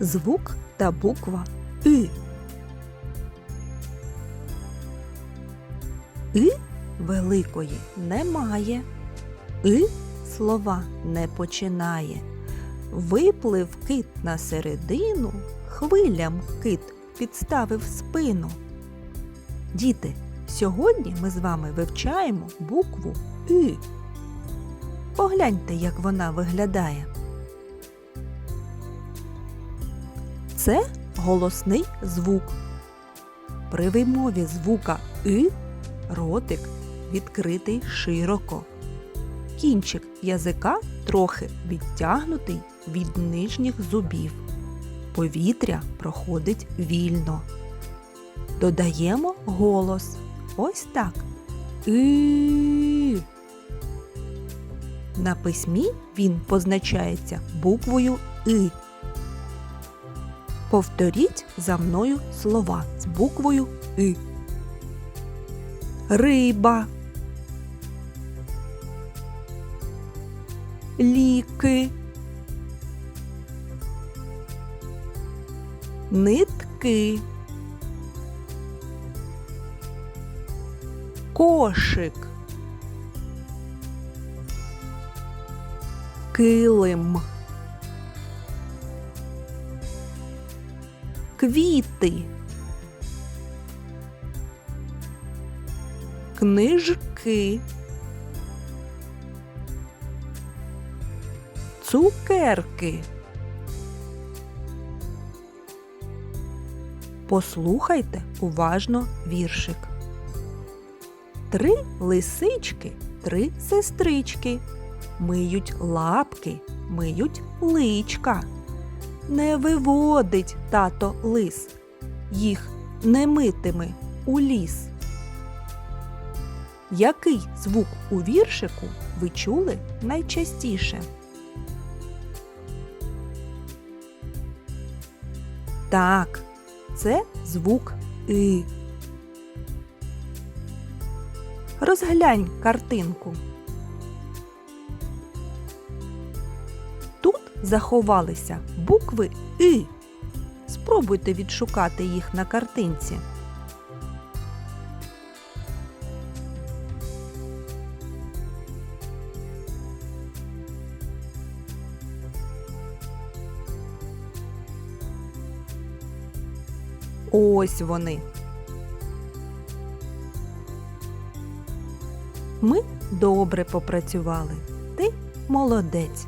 звук та буква И. И великої немає. И слова не починає. Виплив кит на середину, хвилям кит підставив спину. Діти, сьогодні ми з вами вивчаємо букву И. Погляньте, як вона виглядає. Це голосний звук. При вимові звука И ротик відкритий широко. Кінчик язика трохи відтягнутий від нижніх зубів. Повітря проходить вільно. Додаємо голос. Ось так. И. На письмі він позначається буквою И. Повторіть за мною слова з буквою И. Риба. Ліки. Нитки. Кошик. Килим. Квіти. Книжки. Цукерки. Послухайте уважно віршик. Три лисички, три сестрички. Миють лапки, миють личка. Не виводить тато лис, їх не митиме у ліс. Який звук у віршику ви чули найчастіше? Так, це звук И. Розглянь картинку. Тут заховалися букви И. Спробуйте відшукати їх на картинці. Ось вони. Ми добре попрацювали. Ти молодець.